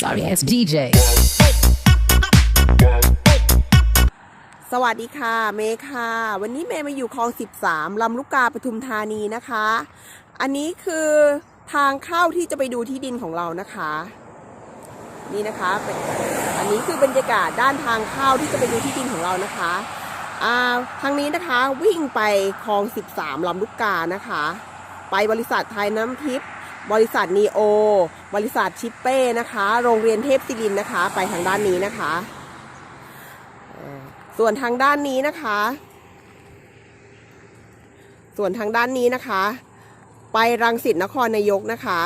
Sorry ass DJ. สวัสดีค่ะ เมย์ค่ะ วันนี้เมย์มาอยู่คลอง 13 ลำลูกกาปทุมธานีนะคะ อันนี้คือทางเข้าที่จะไปดูที่ดินของเรานะคะ นี่นะคะเป็นอันนี้คือบรรยากาศด้านทางเข้าที่จะไปดูที่ดินของเรานะคะอ่าทางนี้นะคะวิ่งไปคลอง 13 ลำลูกกานะคะ ไปบริษัทไทยน้ำทิพย์ บริษัทนีโอบริษัทชิปเป้นะคะ โรงเรียนเทพศิรินนะคะ ไปทางด้านนี้นะคะ ส่วนทางด้านนี้นะคะ ส่วนทางด้านนี้นะคะ ไปรังสิตนครนายกนะคะ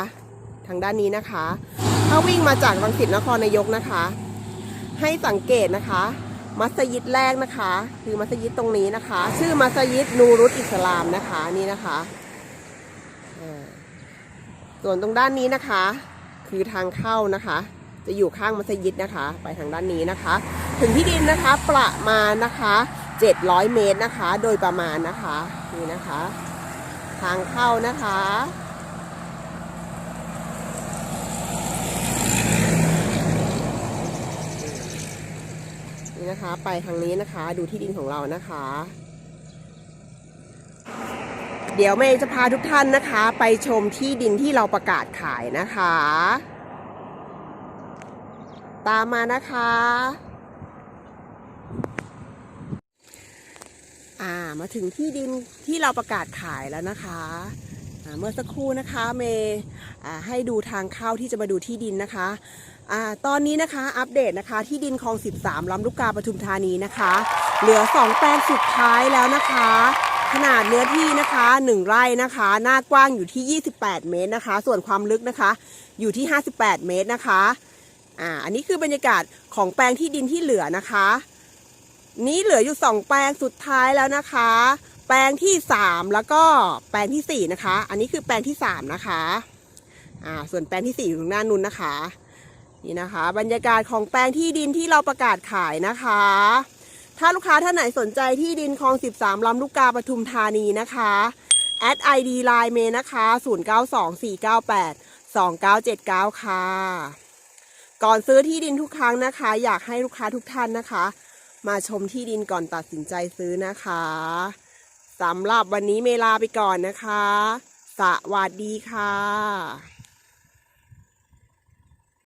ทางด้านนี้นะคะ ถ้าวิ่งมาจากรังสิตนครนายกนะคะ ให้สังเกตนะคะ มัสยิดแรกนะคะ คือมัสยิดตรงนี้นะคะ ชื่อมัสยิดนูรุตอิสลามนะคะนี่นะคะ ส่วนตรงด้านนี้นะคะ คือทางเข้านะคะ จะอยู่ข้างมัสยิดนะคะ ไปทางด้านนี้นะคะ ถึงที่ดินนะคะประมาณนะคะ 700 เมตรนะคะ โดยประมาณนะคะนี่นะคะ ทางเข้านะคะนี่นะคะ ไปทางนี้นะคะ ดูที่ดินของเรานะคะ เดี๋ยวเมย์จะพาทุกท่านนะคะ ไปชมที่ดินที่เราประกาศขายนะคะ ตามมานะคะอ่ามาถึงที่ดินที่เราประกาศขายแล้วนะคะเมื่อสักครู่นะคะเมย์ให้ดูทางเข้าที่จะมาดูที่ดินนะคะอตอนนี้นะคะอัปเดตนะคะที่ดินคลอง 13ลำลูกกาปทุมธานีนะคะ เหลือ 2 แปลงสุดท้ายแล้วนะคะ ขนาดเนื้อที่นะคะ 1 ไร่นะคะ หน้ากว้างอยู่ที่ 28 เมตรนะคะ ส่วนความลึกนะคะ อยู่ที่ 58 เมตรนะคะอ่าอันนี้คือบรรยากาศของแปลงที่ดินที่เหลือนะคะ นี้เหลืออยู่สองแปลงสุดท้ายแล้วนะคะ แปลงที่สามแล้วก็แปลงที่สี่นะคะ อันนี้คือแปลงที่สามนะคะอ่าส่วนแปลงที่สี่อยู่ตรงหน้านุนนะคะ นี่นะคะ บรรยากาศของแปลงที่ดินที่เราประกาศขายนะคะ ถ้าลูกค้าท่านไหนสนใจที่ดินคลอง 13 ลำลูกกาปทุมธานีนะคะแอด ID Line เมนะคะ 092498 2979 ค่ะ ก่อนซื้อที่ดินทุกครั้งนะคะ อยากให้ลูกค้าทุกท่านนะคะ มาชมที่ดินก่อนตัดสินใจซื้อนะคะสำหรับวันนี้เมลาไปก่อนนะคะ สวัสดีค่ะ